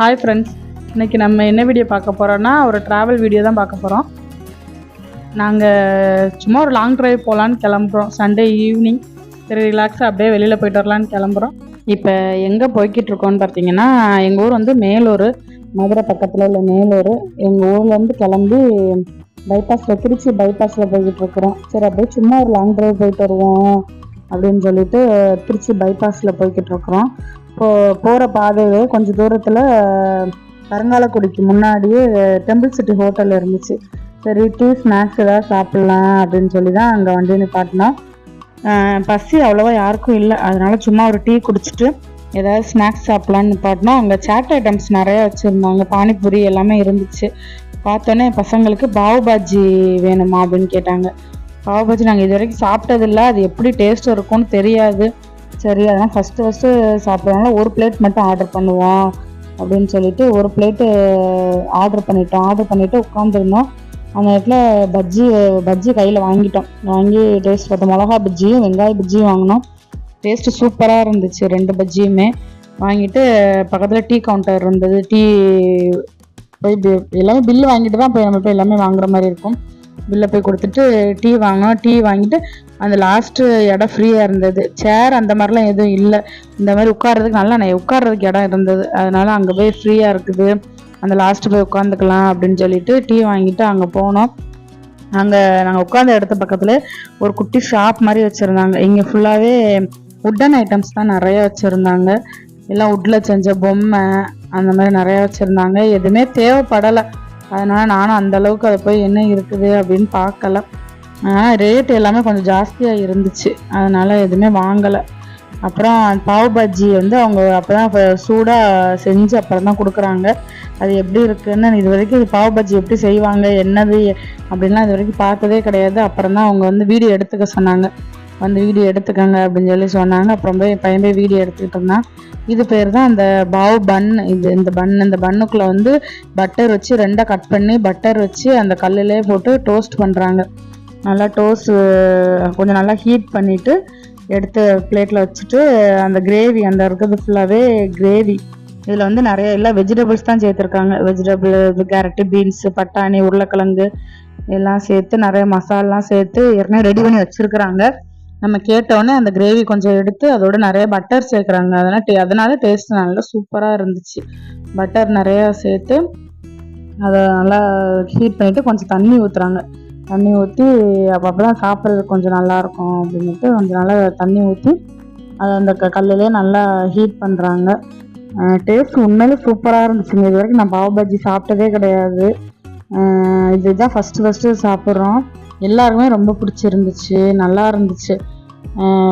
Hi friends இன்றைக்கி நம்ம என்ன வீடியோ பார்க்க போகிறோன்னா ஒரு ட்ராவல் வீடியோ தான் பார்க்க போகிறோம் நாங்கள் சும்மா ஒரு லாங் ட்ரைவ் போகலான்னு கிளம்புறோம். சண்டே ஈவினிங் சரி ரிலாக்ஸாக அப்படியே வெளியில் போயிட்டு வரலான்னு கிளம்புறோம். இப்போ எங்கே போய்கிட்டுருக்கோம்னு பார்த்தீங்கன்னா எங்கள் ஊர் வந்து மேலூர். மதுரை பக்கத்தில் உள்ள மேலூர். எங்கள் ஊர்லேருந்து கிளம்பி பைபாஸில் திருச்சி பைபாஸில் போய்கிட்டு இருக்கிறோம். சரி அப்படியே சும்மா ஒரு லாங் ட்ரைவ் போயிட்டு வருவோம் அப்படின்னு சொல்லிட்டு திருச்சி பைபாஸில் போய்கிட்டு இருக்கிறோம். போ போகிற பாதையிலே கொஞ்சம் தூரத்தில் கருங்காலக்குடிக்கு முன்னாடியே டெம்பிள் சிட்டி ஹோட்டல் இருந்துச்சு. சரி டீ ஸ்நாக்ஸ் ஏதாவது சாப்பிட்லாம் அப்படின்னு சொல்லி தான் அங்கே வண்டி நிப்பாட்டினோம். பசி அவ்வளோவா யாருக்கும் இல்லை. அதனால சும்மா ஒரு டீ குடிச்சிட்டு ஏதாவது ஸ்நாக்ஸ் சாப்பிட்லான்னு நிப்பாட்டினோம். அங்கே சாட் ஐட்டம்ஸ் நிறைய வச்சுருந்தாங்க. பானிபூரி எல்லாமே இருந்துச்சு. பார்த்தோன்னே பசங்களுக்கு பாவுபாஜி வேணுமா அப்படின்னு கேட்டாங்க. பாவுபாஜி நாங்கள் இது வரைக்கும் சாப்பிட்டதில்ல. அது எப்படி டேஸ்ட் இருக்கும்னு தெரியாது. சரி அதனால் ஃபஸ்ட்டு ஃபஸ்ட்டு சாப்பிட்றதுனால ஒரு பிளேட் மட்டும் ஆர்டர் பண்ணுவோம் அப்படின்னு சொல்லிட்டு ஒரு பிளேட்டு ஆர்டர் பண்ணிட்டோம். ஆர்டர் பண்ணிவிட்டு உட்காந்துருந்தோம் அந்த நேரத்தில் பஜ்ஜி பஜ்ஜி கையில் வாங்கிட்டோம். வாங்கி டேஸ்ட் பார்த்தோம். மிளகா பஜ்ஜியும் வெங்காய பஜ்ஜியும் வாங்கினோம். டேஸ்ட்டு சூப்பராக இருந்துச்சு. ரெண்டு பஜ்ஜியுமே வாங்கிட்டு பக்கத்தில் டீ கவுண்டர் இருந்தது. டீ போய் பி- எல்லாமே பில்லு வாங்கிட்டு தான் போய் நம்ம போய் எல்லாமே வாங்குற மாதிரி இருக்கும். பில்லை போய் கொடுத்துட்டு டீ வாங்கினோம். டீ வாங்கிட்டு அந்த லாஸ்ட்டு இடம் ஃப்ரீயாக இருந்தது. சேர் அந்த மாதிரிலாம் எதுவும் இல்லை. இந்த மாதிரி உட்கார்றதுக்கு நல்லா நான் உட்கார்றதுக்கு இடம் இருந்தது. அதனால அங்கே போய் ஃப்ரீயாக இருக்குது. அந்த லாஸ்ட்டு போய் உட்காந்துக்கலாம் அப்படின்னு சொல்லிட்டு டீ வாங்கிட்டு அங்கே போனோம். அங்கே நாங்கள் உட்காந்த இடத்து பக்கத்தில் ஒரு குட்டி ஷாப் மாதிரி வச்சுருந்தாங்க. இங்கே ஃபுல்லாகவே உட்டன் ஐட்டம்ஸ் தான் நிறையா வச்சுருந்தாங்க. எல்லாம் உட்டில் செஞ்ச பொம்மை அந்த மாதிரி நிறையா வச்சுருந்தாங்க. எதுவுமே தேவைப்படலை. அதனால் நானும் அந்தளவுக்கு அதை போய் என்ன இருக்குது அப்படின்னு பார்க்கல. ஆனால் ரேட் எல்லாமே கொஞ்சம் ஜாஸ்தியாக இருந்துச்சு. அதனால் எதுவுமே வாங்கலை. அப்புறம் பாவ் பஜ்ஜி வந்து அவங்க அப்போ தான் சூடாக செஞ்சு அப்புறம் தான் கொடுக்குறாங்க. அது எப்படி இருக்குன்னு இது வரைக்கும் பாவ் பஜ்ஜி எப்படி செய்வாங்க என்னது அப்படின்லாம் இது வரைக்கும் பார்த்ததே கிடையாது. அப்புறம் தான் அவங்க வந்து வீடியோ எடுத்துக்க சொன்னாங்க. வந்து வீடியோ எடுத்துக்கோங்க அப்படின்னு சொல்லி சொன்னாங்க. அப்புறம் போய் பையன் போய் வீடியோ எடுத்துக்கிட்டு இருந்தான். இது பேர் தான் அந்த பாவ் பன் இது இந்த பன் இந்த பன்னுக்குள்ளே வந்து பட்டர் வச்சு ரெண்டாக கட் பண்ணி பட்டர் வச்சு அந்த கல்லுலேயே போட்டு டோஸ்ட் பண்ணுறாங்க நல்லா டோஸ்ட் கொஞ்சம் நல்லா ஹீட் பண்ணிவிட்டு எடுத்து பிளேட்டில் வச்சுட்டு அந்த கிரேவி அந்த இருக்கிறது ஃபுல்லாகவே கிரேவி இதில் வந்து நிறைய எல்லா வெஜிடபிள்ஸ் தான் சேர்த்துருக்காங்க. வெஜிடபிள் கேரட்டு பீன்ஸு பட்டாணி உருளைக்கிழங்கு எல்லாம் சேர்த்து நிறைய மசாலாலாம் சேர்த்து ஏற்கனவே ரெடி பண்ணி வச்சுருக்குறாங்க. நம்ம கேட்டோடனே அந்த கிரேவி கொஞ்சம் எடுத்து அதோட நிறைய பட்டர் சேர்க்குறாங்க. அதனால் டே அதனால டேஸ்ட் நல்லா சூப்பராக இருந்துச்சு. பட்டர் நிறையா சேர்த்து அதை நல்லா ஹீட் பண்ணிவிட்டு கொஞ்சம் தண்ணி ஊற்றுறாங்க தண்ணி ஊற்றி அப்போ அப்போ தான் சாப்பிட்றதுக்கு கொஞ்சம் நல்லாயிருக்கும் அப்படின்ட்டு கொஞ்சம் நல்லா தண்ணி ஊற்றி அதை அந்த க கல்லுலேயே நல்லா ஹீட் பண்ணுறாங்க டேஸ்ட் உண்மையிலே சூப்பராக இருந்துச்சுங்க. இது வரைக்கும் நான் பாவ் பஜ்ஜி சாப்பிட்டதே கிடையாது. இதுதான் ஃபஸ்ட்டு ஃபஸ்ட்டு சாப்பிட்றோம். எல்லாருக்குமே ரொம்ப பிடிச்சிருந்துச்சு நல்லா இருந்துச்சு.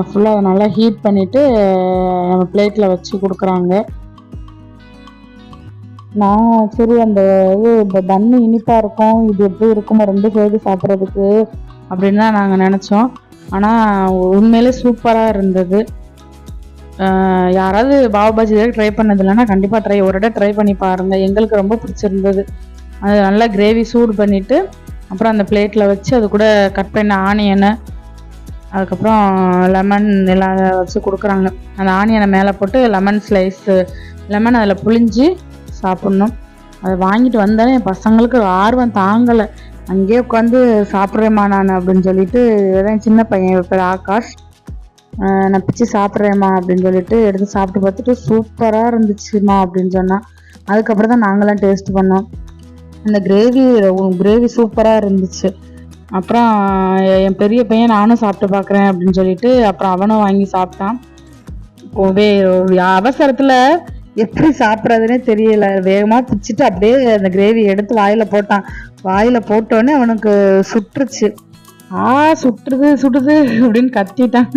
ஃபுல்லாக நல்லா ஹீட் பண்ணிவிட்டு நம்ம பிளேட்டில் வச்சு கொடுக்குறாங்க. நான் சரி அந்த இது இந்த பன்னு இனிப்பாக இருக்கும் இது எப்படி இருக்குமோ ரெண்டு சேர்த்து சாப்பிட்றதுக்கு அப்படின்னு தான் நாங்கள் நினச்சோம். ஆனால் உண்மையிலே சூப்பராக இருந்தது. யாராவது பாவ் பாஜி ட்ரை பண்ணது இல்லைன்னா கண்டிப்பாக ட்ரை ஒரு இடம் ட்ரை பண்ணி பாருங்கள் எங்களுக்கு ரொம்ப பிடிச்சிருந்தது. அது நல்லா கிரேவி சூடு பண்ணிவிட்டு அப்புறம் அந்த பிளேட்டில் வச்சு அது கூட கட் பண்ண ஆனியனை அதுக்கப்புறம் லெமன் எல்லாம் வச்சு கொடுக்குறாங்க. அந்த ஆனியனை மேலே போட்டு லெமன் ஸ்லைஸு லெமன் அதில் புழிஞ்சு சாப்பிட்ணும். அதை வாங்கிட்டு வந்தாலே என் பசங்களுக்கு ஆர்வம் தாங்கலை. அங்கேயே உட்காந்து சாப்பிட்றேம்மா நான் அப்படின்னு சொல்லிட்டு என் சின்ன பையன் பேர் ஆகாஷ். நான் பிச்சு சாப்பிட்றேம்மா அப்படின்னு சொல்லிட்டு எடுத்து சாப்பிட்டு பார்த்துட்டு சூப்பராக இருந்துச்சுமா அப்படின்னு சொன்னான். அதுக்கப்புறம் தான் நாங்களாம் டேஸ்ட் பண்ணோம். அந்த கிரேவி கிரேவி சூப்பராக இருந்துச்சு. அப்புறம் என் பெரிய பையன் நானும் சாப்பிட்டு பார்க்குறேன் அப்படின்னு சொல்லிட்டு அப்புறம் அவனும் வாங்கி சாப்பிட்டான். போவே அவசரத்தில் எப்படி சாப்பிட்றதுனே தெரியல. வேகமாக பிச்சுட்டு அப்படியே அந்த கிரேவி எடுத்து வாயில் போட்டான். வாயில் போட்டோடனே அவனுக்கு சுட்டுருச்சு ஆ சுட்டுது சுடுது அப்படின்னு கத்திட்டான்.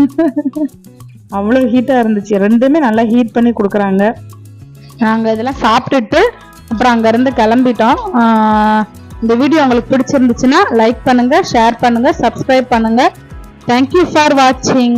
அவ்வளோ ஹீட்டாக இருந்துச்சு. ரெண்டுமே நல்லா ஹீட் பண்ணி கொடுக்குறாங்க. நாங்கள் இதெல்லாம் சாப்பிட்டுட்டு அப்புறம் அங்கேருந்து கிளம்பிட்டோம். இந்த வீடியோ உங்களுக்கு பிடிச்சிருந்துச்சுன்னா லைக் பண்ணுங்கள் ஷேர் பண்ணுங்கள் சப்ஸ்கிரைப் பண்ணுங்கள் தேங்க்யூ ஃபார் வாட்சிங்